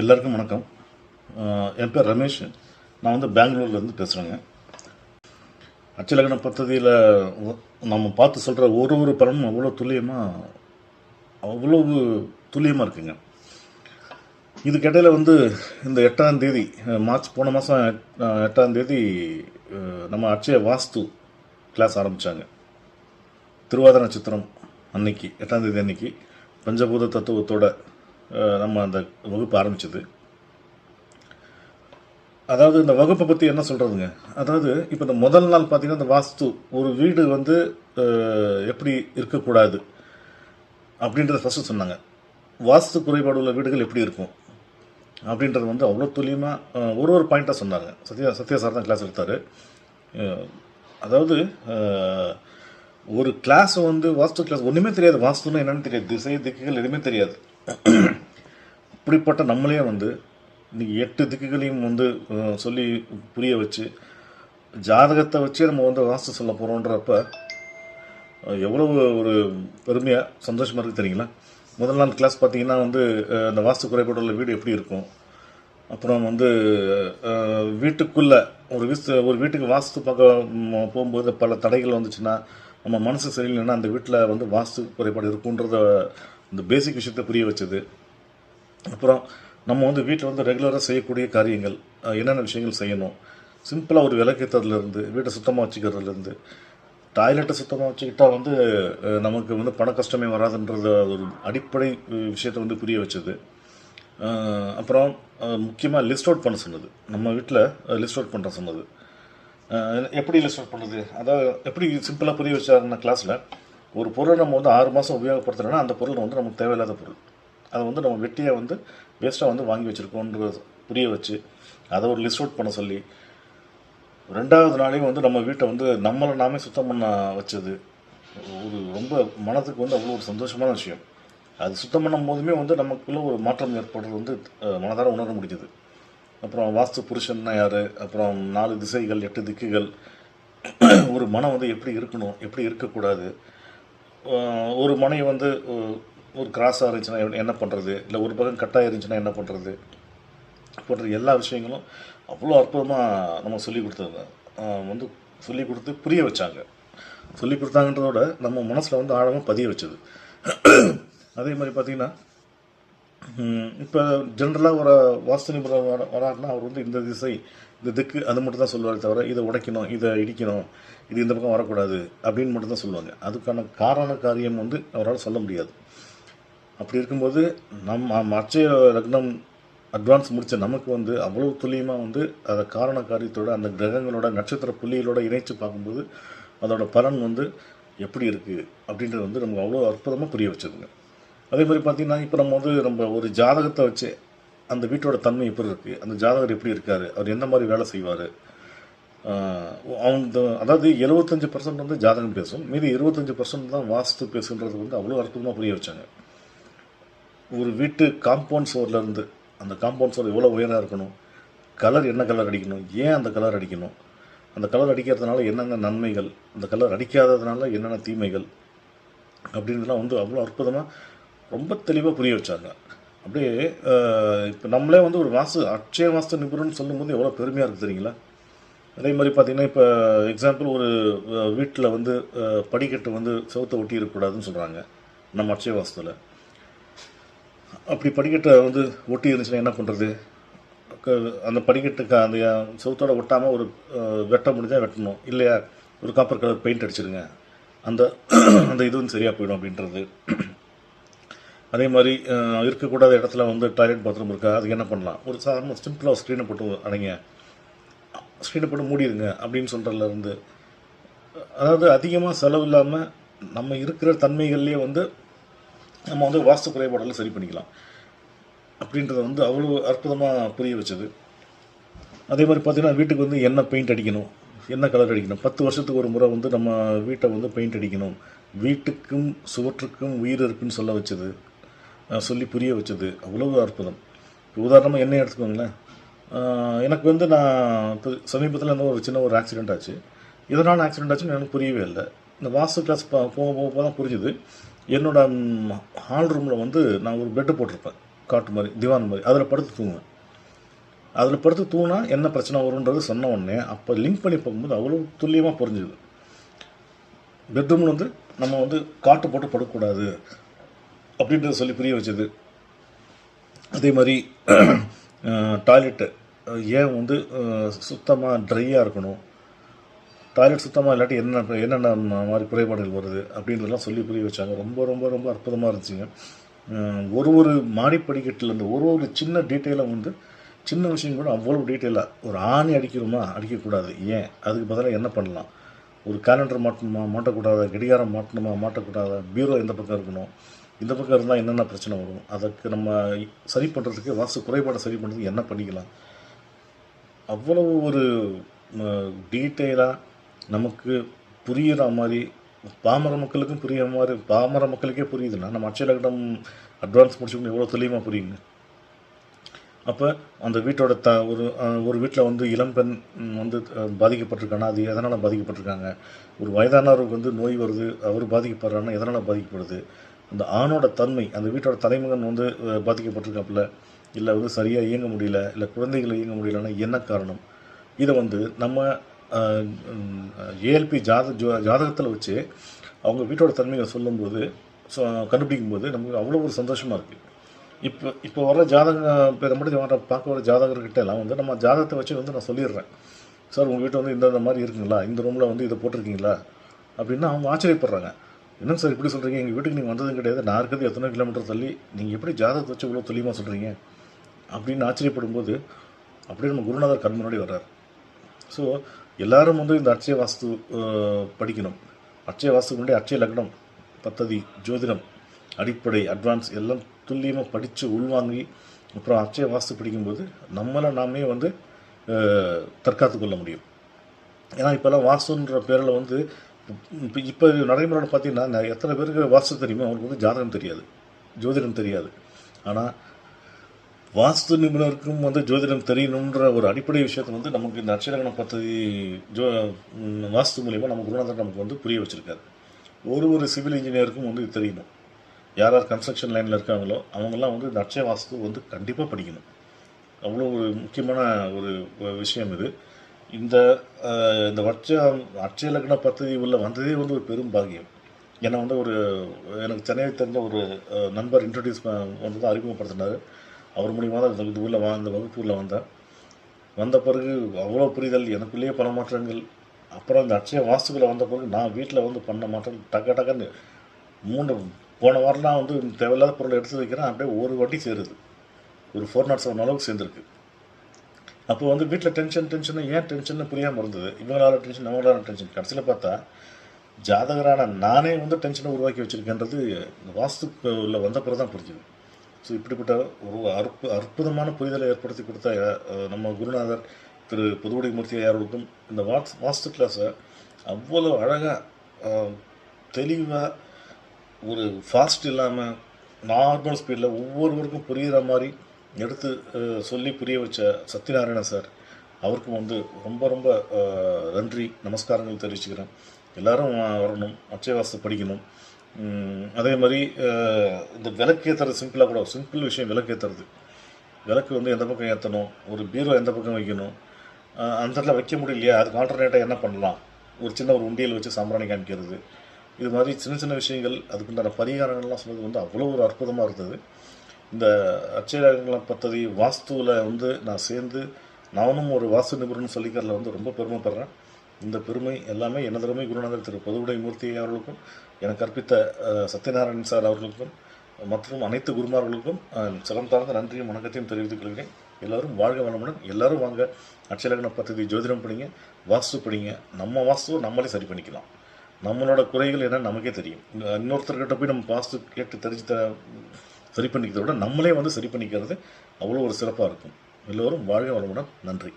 எல்லாருக்கும் வணக்கம். என் பேர் ரமேஷ். நான் வந்து பெங்களூர்லேருந்து பேசுகிறேங்க அச்சலகன பத்ததியில் நம்ம பார்த்து சொல்கிற ஒரு ஒரு பலனும் அவ்வளோ துல்லியமாக அவ்வளவு துல்லியமாக இருக்குங்க. இதுக்கிடையில் வந்து இந்த எட்டாம் தேதி மார்ச் போன மாதம் எட்டாம் தேதி நம்ம அட்சய வாஸ்து கிளாஸ் ஆரம்பித்தாங்க திருவாதிர நட்சத்திரம் அன்னைக்கு எட்டாம் தேதி அன்னைக்கு பஞ்சபூத தத்துவத்தோட நம்ம அந்த வகுப்பு ஆரம்பித்தது அதாவது இந்த வகுப்பை பற்றி என்ன சொல்கிறதுங்க அதாவது இப்போ இந்த முதல் நாள் பார்த்திங்கன்னா இந்த வாஸ்து ஒரு வீடு வந்து எப்படி இருக்கக்கூடாது அப்படின்றத ஃபஸ்ட்டு சொன்னாங்க. வாஸ்து குறைபாடு உள்ள வீடுகள் எப்படி இருக்கும்? அப்படின்றது வந்து அவ்வளோ துல்லியமாக ஒரு ஒரு பாயிண்ட்டாக சொன்னாங்க. சத்யா சத்யா சார் தான் கிளாஸ் எடுத்தார். அதாவது ஒரு கிளாஸ் வந்து வாஸ்து கிளாஸ் ஒன்றுமே தெரியாது. வாஸ்துன்னு என்னென்னு தெரியாது. திசை திக்குகள் எதுவுமே தெரியாது. அப்படிப்பட்ட நம்மளே வந்து இன்றைக்கி எட்டு திக்குகளையும் வந்து சொல்லி புரிய வச்சு ஜாதகத்தை வச்சே நம்ம வந்து வாஸ்து சொல்ல போகிறோன்றப்ப எவ்வளவு ஒரு பெருமையாக சந்தோஷமாக இருக்குது தெரியுங்களா? முதல் நாள் கிளாஸ் பார்த்தீங்கன்னா வந்து அந்த வாஸ்து வாஸ்து குறைபாடுள்ள வீடு எப்படி இருக்கும்? அப்புறம் வந்து வீட்டுக்குள்ளே ஒரு வீஸ் ஒரு வீட்டுக்கு வாஸ்து பார்க்க போகும்போது பல தடைகள் வந்துச்சுன்னா நம்ம மனசு சரியில்லைன்னா அந்த வீட்டில் வந்து வாஸ்து குறைபாடு இருக்குன்றத இந்த பேசிக் விஷயத்தை புரிய வச்சது. அப்புறம் நம்ம வந்து வீட்டில் வந்து ரெகுலராக செய்யக்கூடிய காரியங்கள் என்னென்ன விஷயங்கள் செய்யணும்? சிம்பிளாக ஒரு விளக்கேற்றதுலேருந்து வீட்டை சுத்தமாக வச்சுக்கிறதுலேருந்து டாய்லெட்டை சுத்தமாக வச்சுக்கிட்டா வந்து நமக்கு வந்து பண கஷ்டமே வராதுன்றத ஒரு அடிப்படை விஷயத்தை வந்து புரிய வச்சது. அப்புறம் முக்கியமாக லிஸ்ட் அவுட் பண்ண சொன்னது. நம்ம வீட்டில் லிஸ்ட் அவுட் பண்ணுற சொன்னது. எப்படி லிஸ்ட் அவுட் பண்ணுறது அதாவது எப்படி சிம்பிளாக புரிய வச்சாருன்னா கிளாஸில் ஒரு பொருளை நம்ம வந்து ஆறு மாதம் உபயோகப்படுத்துகிறோன்னா அந்த பொருள் வந்து நமக்கு தேவையில்லாத பொருள். அதை வந்து நம்ம வெட்டியாக வந்து வேஸ்ட்டாக வந்து வாங்கி வச்சுருக்கோன்றது புரிய வச்சு அதை ஒரு லிஸ்ட் அவுட் பண்ண சொல்லி ரெண்டாவது நாளையும் வந்து நம்ம வீட்டை வந்து நம்மளை நாமே சுத்தம் பண்ண வச்சது. ஒரு ரொம்ப மனதுக்கு வந்து அவ்வளோ ஒரு சந்தோஷமான விஷயம். அது சுத்தம் பண்ணும் போதுமே வந்து நமக்குள்ளே ஒரு மாற்றம் ஏற்படுறது வந்து மனதார உணர முடிஞ்சது. அப்புறம் வாஸ்து புருஷன்னா யார்? அப்புறம் நாலு திசைகள் எட்டு திக்குகள். ஒரு மனம் வந்து எப்படி இருக்கணும்? எப்படி இருக்கக்கூடாது? ஒரு முனை வந்து ஒரு கிராஸாக இருந்துச்சுன்னா என்ன- பண்ணுறது இல்லை ஒரு பக்கம் கட்டாக இருந்துச்சுன்னா என்ன பண்ணுறது போன்ற எல்லா விஷயங்களும் அவ்வளோ அற்புதமாக நம்ம சொல்லி கொடுத்தது. வந்து சொல்லி கொடுத்து புரிய வச்சாங்க. சொல்லி கொடுத்தாங்கன்றதோட நம்ம மனசில் வந்து ஆழமாக பதிய வச்சது. அதே மாதிரி பார்த்திங்கன்னா இப்போ ஜென்ரலாக ஒரு வாஸ்து நிபுணர் வர வராருன்னா அவர் வந்து இந்த திசை இந்த திக்கு அது மட்டும் தான் சொல்லுவாரே தவிர இதை உடைக்கணும் இதை இடிக்கணும் இது இந்த பக்கம் வரக்கூடாது அப்படின்னு மட்டும் தான் சொல்லுவாங்க. அதுக்கான காரண காரியம் வந்து அவரால் சொல்ல முடியாது. அப்படி இருக்கும்போது நம் அச்சய லக்னம் அட்வான்ஸ் முடித்த நமக்கு வந்து அவ்வளோ துல்லியமாக வந்து அதை காரண காரியத்தோட அந்த கிரகங்களோட நட்சத்திர புள்ளிகளோட இணைச்சு பார்க்கும்போது அதோட பலன் வந்து எப்படி இருக்குது அப்படின்றது வந்து நமக்கு அவ்வளோ அற்புதமாக புரிய வச்சதுங்க அதே மாதிரி பார்த்திங்கன்னா இப்போ நம்ம வந்து நம்ம ஒரு ஜாதகத்தை வச்சு அந்த வீட்டோட தன்மை எப்படி இருக்குது அந்த ஜாதகர் எப்படி இருக்கார்? அவர் எந்த மாதிரி வேலை செய்வார்? அவங்க அதாவது எழுபத்தஞ்சு பர்சன்ட் வந்து ஜாதகம் பேசும். மீதி இருபத்தஞ்சு பர்சன்ட் தான் வாஸ்து பேசுன்றது வந்து அவ்வளோ அற்புதமாக புரிய வச்சாங்க. ஒரு வீட்டு காம்பவுண்ட் சுவர்லேருந்து அந்த காம்பவுண்ட் சுவர் எவ்வளோ உயராக இருக்கணும்? கலர் என்ன கலர் அடிக்கணும்? ஏன் அந்த கலர் அடிக்கணும்? அந்த கலர் அடிக்கிறதுனால என்னென்ன நன்மைகள்? அந்த கலர் அடிக்காததுனால என்னென்ன தீமைகள்? அப்படின்றதுலாம் வந்து அவ்வளோ அற்புதமாக ரொம்ப தெளிவாக புரிய வச்சாங்க. அப்படியே இப்போ நம்மளே வந்து ஒரு மாசு அட்சய வாஸ்து நிபுணர்னு சொல்லும்போது எவ்வளோ பெருமையாக இருக்குது தெரியுங்களா? அதே மாதிரி பார்த்தீங்கன்னா இப்போ எக்ஸாம்பிள் ஒரு வீட்டில் வந்து படிக்கட்டு வந்து செவுத்தை ஒட்டி இருக்கக்கூடாதுன்னு சொல்கிறாங்க நம்ம அட்சய வாசத்தில் அப்படி படிக்கட்டை வந்து ஒட்டி இருந்துச்சுன்னா என்ன பண்ணுறது அந்த படிக்கட்டுக்கு அந்த செவுத்தோட ஒட்டாமல் ஒரு வெட்ட முடிஞ்சால் வெட்டணும். இல்லையா? ஒரு காப்பர் கலர் பெயிண்ட் அடிச்சிருங்க. அந்த அந்த இதுவும் சரியாக போயிடும் அப்படின்றது. அதே மாதிரி இருக்கக்கூடாத இடத்துல வந்து டாய்லெட் பாத்ரூம் இருக்கா? அதுக்கு என்ன பண்ணலாம்? ஒரு சாதாரண சிம்பிளாக ஸ்க்ரீனை போட்டு அடைங்க ஸ்க்ரீனை போட்டு மூடிடுங்க அப்படின்னு சொல்கிறதுலேருந்து அதாவது அதிகமாக செலவு இல்லாமல் நம்ம இருக்கிற தன்மைகள்லேயே வந்து நம்ம வந்து வாஸ்து குறைபாடெல்லாம் சரி பண்ணிக்கலாம். அப்படின்றத வந்து அவ்வளோ அற்புதமாக புரிய வச்சது. அதே மாதிரி பார்த்திங்கன்னா வீட்டுக்கு வந்து என்ன பெயிண்ட் அடிக்கணும். என்ன கலர் அடிக்கணும். பத்து வருஷத்துக்கு ஒரு முறை வந்து நம்ம வீட்டை வந்து பெயிண்ட் அடிக்கணும். வீட்டுக்கும் சுவற்றுக்கும் உயிர் இருக்குன்னு சொல்ல வச்சது. சொல்லி புரிய வச்சது. அவ்வளோ அற்புதம். இப்போ உதாரணமாக என்ன எடுத்துக்கோங்களேன். எனக்கு வந்து நான் சமீபத்தில் என்ன ஒரு சின்ன ஒரு ஆக்சிடெண்ட் ஆச்சு. எதனால் ஆக்சிடென்ட் ஆச்சுன்னு எனக்கு புரியவே இல்லை. இந்த வாஸ்து கிளாஸ் போக போக போக தான் புரிஞ்சுது. என்னோட ஹால் ரூமில் வந்து நான் ஒரு பெட்டு போட்டிருப்பேன். காட்டு மாதிரி திவான் மாதிரி. அதில் படுத்து தூங்குவேன். அதில் படுத்து தூங்கினா என்ன பிரச்சனை வரும்ன்றது சொன்ன உடனே அப்போ லிங்க் பண்ணி பார்க்கும்போது அவ்வளோ துல்லியமாக புரிஞ்சுது. பெட்ரூமில் வந்து நம்ம வந்து காட்டு போட்டு படக்கூடாது அப்படின்றத சொல்லி புரிய வச்சது. அதே மாதிரி டாய்லெட்டு. ஏன் வந்து சுத்தமாக ட்ரையாக இருக்கணும்? டாய்லெட் சுத்தமாக இல்லாட்டி என்ன என்னென்ன மாதிரி குறைபாடுகள் வருது? அப்படின்றதெல்லாம் சொல்லி புரிய வச்சாங்க. ரொம்ப ரொம்ப ரொம்ப அற்புதமாக இருந்துச்சுங்க. ஒரு ஒரு மாடி இருந்து ஒரு ஒரு சின்ன டீட்டெயிலாக வந்து சின்ன விஷயம் கூட அவ்வளோ டீட்டெயிலாக ஒரு ஆணி அடிக்கிறோமா? அடிக்கக்கூடாது. ஏன்? அதுக்கு பதிலாக என்ன பண்ணலாம்? ஒரு கேலண்டர் மாட்டணுமா மாட்டக்கூடாத? கடிகாரம் மாட்டணுமா மாட்டக்கூடாதா? பீரோ எந்த பக்கம் இருக்கணும்? இந்த பக்கம் இருந்தால் என்னென்ன பிரச்சனை வரும்? அதுக்கு நம்ம சரி பண்ணுறதுக்கு வாஸ்து குறைபாடை சரி பண்ணுறதுக்கு என்ன பண்ணிக்கலாம்? அவ்வளவு ஒரு டீட்டெயிலாக நமக்கு புரிகிற மாதிரி பாமர மக்களுக்கும் புரியுற மாதிரி பாமர மக்களுக்கே புரியுதுன்னா நம்ம அச்சலகடம் அட்வான்ஸ் முடிச்சுக்கணும் எவ்வளோ தெளிவாக புரியுங்க. அப்போ அந்த வீட்டோட த ஒரு ஒரு வீட்டில் வந்து இளம்பெண் வந்து அஹ், பாதிக்கப்பட்டிருக்கானா? அது எதனால் பாதிக்கப்பட்டிருக்காங்க? ஒரு வயதானவருக்கு வந்து நோய் வருது அவர் பாதிக்கப்படுறாருன்னா எதனால் பாதிக்கப்படுது? அந்த ஆணோட தன்மை அந்த வீட்டோட தலைமகன் வந்து பாதிக்கப்பட்டிருக்காப்புல இல்லை வந்து சரியாக இயங்க முடியல இல்லை குழந்தைகளை இயங்க முடியலன்னா என்ன காரணம்? இதை வந்து நம்ம ஏஎல்பி ஜாத ஜோ- ஜாதகத்தில் வச்சு அவங்க வீட்டோட தன்மைகளை சொல்லும்போது ஸோ கண்டுபிடிக்கும்போது நமக்கு அவ்வளோ ஒரு சந்தோஷமாக இருக்குது இப்போ இப்போ வர ஜாதக இப்போ நம்மகிட்ட வர பார்க்க வர ஜாதகர்கிட்ட எல்லாம் வந்து நம்ம ஜாதகத்தை வச்சு வந்து நான் சொல்லிடுறேன். சார் உங்கள் வீட்டில் வந்து இந்த மாதிரி இருக்குங்களா? இந்த ரூமில் வந்து இதை போட்டிருக்கீங்களா? அப்படின்னா அவங்க ஆச்சரியப்படுறாங்க. என்னங்க சார் இப்படி சொல்கிறீங்க எங்கள் வீட்டுக்கு நீங்கள் வந்ததும் கிடையாது. நான் இருக்கிறது எத்தனை கிலோமீட்டர் தள்ளி நீங்கள் எப்படி ஜாதகத்தை வச்சு இவ்வளோ துல்லியமாக சொல்கிறீங்க அப்படின்னு ஆச்சரியப்படும்போது அப்படியே நம்ம குருநாதர் கண் முன்னாடி வர்றார். ஸோ எல்லாரும் வந்து இந்த அட்சய வாஸ்து படிக்கணும். அட்சய வாஸ்துக்கு முன்னாடி அட்சய லக்னம் பத்ததி ஜோதிடம் அடிப்படை அட்வான்ஸ் எல்லாம் துல்லியமாக படித்து உள்வாங்கி அப்புறம் அச்சய வாஸ்து படிக்கும்போது நம்மளை நாமே வந்து தற்காத்து கொள்ள முடியும். ஏன்னா இப்போல்லாம் வாஸ்துன்ற பேரில் வந்து இப்போ இப்போ நடைமுறையோட பார்த்தீங்கன்னா எத்தனை பேருக்கு வாஸ்து தெரியுமோ அவங்களுக்கு வந்து ஜாதகம் தெரியாது. ஜோதிடம் தெரியாது. ஆனால் வாஸ்து நிபுணருக்கும் வந்து ஜோதிடம் தெரியணுன்ற ஒரு அடிப்படை விஷயத்தை வந்து நமக்கு இந்த அட்சரகண பദ്ധதி ஜோ வாஸ்து மூலியமாக நம்ம குருநாதர் நமக்கு வந்து புரிய வச்சுருக்காரு. ஒரு ஒரு சிவில் இன்ஜினியருக்கும் வந்து இது தெரியணும். யார் யார் கன்ஸ்ட்ரக்ஷன் லைனில் இருக்காங்களோ அவங்கெல்லாம் வந்து இந்த அட்சய வாஸ்து வந்து கண்டிப்பாக படிக்கணும். அவ்வளோ ஒரு முக்கியமான ஒரு விஷயம் இது. இந்த இந்த வட்ச அட்சய லக்ன பத்ததி உள்ள வந்ததே வந்து ஒரு பெரும் பாகியம் ஏன்னா வந்து ஒரு எனக்கு சென்னையை தெரிஞ்ச ஒரு நண்பர் இன்ட்ரடியூஸ் வந்து தான் அறிமுகப்படுத்தினார். அவர் மூலியமாக தான் இந்த இது உள்ள வா இந்த வகுப்புள்ள வந்தேன். வந்த பிறகு அவ்வளோ புரிதல் எனக்குள்ளேயே பல மாற்றங்கள். அப்புறம் இந்த அட்சய வாஸ்துக்களை வந்த பிறகு நான் வீட்டில் வந்து பண்ண மாற்றம் டக்க டக்குன்னு மூன்று போன வாரம்லாம் வந்து தேவையில்லாத பொருளை எடுத்து வைக்கிறேன் அப்படியே ஒரு வாட்டி சேருது. ஒரு ஃபோர் நாட் செவன் அளவுக்கு சேர்ந்துருக்கு. அப்போ வந்து வீட்டில் டென்ஷன் டென்ஷன் ஏன் டென்ஷன் புரியாமல் இருந்தது? இவங்களால டென்ஷன் அவங்களால டென்ஷன் கடைசியில் பார்த்தா ஜாதகரான நானே வந்து டென்ஷனை உருவாக்கி வச்சுருக்கேன்றது இந்த வாஸ்துக்குள்ள வந்த பிறகு தான் புரிஞ்சுது. ஸோ இப்படிப்பட்ட ஒரு அற்பு அற்புதமான புரிதலை ஏற்படுத்தி கொடுத்த நம்ம குருநாதர் திரு புதுவடி மூர்த்தி ஐயார்களுக்கும் இந்த வாஸ் வாஸ்து கிளாஸை அவ்வளோ அழகாக தெளிவாக ஒரு ஃபாஸ்ட் இல்லாமல் நார்மல் ஸ்பீடில் ஒவ்வொருவருக்கும் புரிகிற மாதிரி எடுத்து சொல்லி புரிய வச்ச சத்யநாராயண சார் அவருக்கும் வந்து ரொம்ப ரொம்ப நன்றி நமஸ்காரங்கள் தெரிவிச்சுக்கிறேன். எல்லாரும் வரணும் அச்சயவாசத்தை படிக்கணும். அதே மாதிரி இந்த விளக்கேற்றுறது சிம்பிளாக கூட சிம்பிள் விஷயம் விளக்கேற்றுறது விளக்கு வந்து எந்த பக்கம் ஏற்றணும் ஒரு பீரோ எந்த பக்கம் வைக்கணும் அந்த இடத்துல வைக்க முடியலையா? அதுக்கு ஆல்டர்னேட்டாக என்ன பண்ணலாம்? ஒரு சின்ன ஒரு உண்டியல் வச்சு சாம்பிராணி காமிக்கிறது. இது மாதிரி சின்ன சின்ன விஷயங்கள் அதுக்குண்டான பரிகாரங்கள்லாம் சொன்னது வந்து அவ்வளோ ஒரு அற்புதமாக இருந்தது. இந்த அச்சயரங்கலாம் பத்ததி வாஸ்துவில் வந்து நான் சேர்ந்து நானும் ஒரு வாஸ்து நிபுணர்னு சொல்லிக்கிறதுல வந்து ரொம்ப பெருமைப்படுறேன் இந்த பெருமை எல்லாமே எனதருமை குருநாதர் திரு பொதுவுடை மூர்த்தி அவர்களுக்கும் எனக்கு கற்பித்த சத்யநாராயணன் சார் அவர்களுக்கும் மற்றும் அனைத்து குருமார்களுக்கும் சிலம் தாழ்ந்த நன்றியும் வணக்கத்தையும் தெரிவித்துக் கொள்கிறேன். எல்லோரும் வாழ்க வளமுடன். எல்லோரும் வாங்க அட்சலகன பத்ததி ஜோதிடம் படிங்க வாஸ்து படிங்க. நம்ம வாஸ்துவை நம்மளே சரி பண்ணிக்கலாம். நம்மளோட குறைகள் என்னன்னு நமக்கே தெரியும். இன்னொருத்தர்கிட்ட போய் நம்ம பாஸ்ட் கேட்டு தெரிஞ்சு த சரி பண்ணிக்கிறத விட நம்மளே வந்து சரி பண்ணிக்கிறது அவ்வளோ ஒரு சிறப்பாக இருக்கும். எல்லோரும் வாழ்க வளமுடன். நன்றி.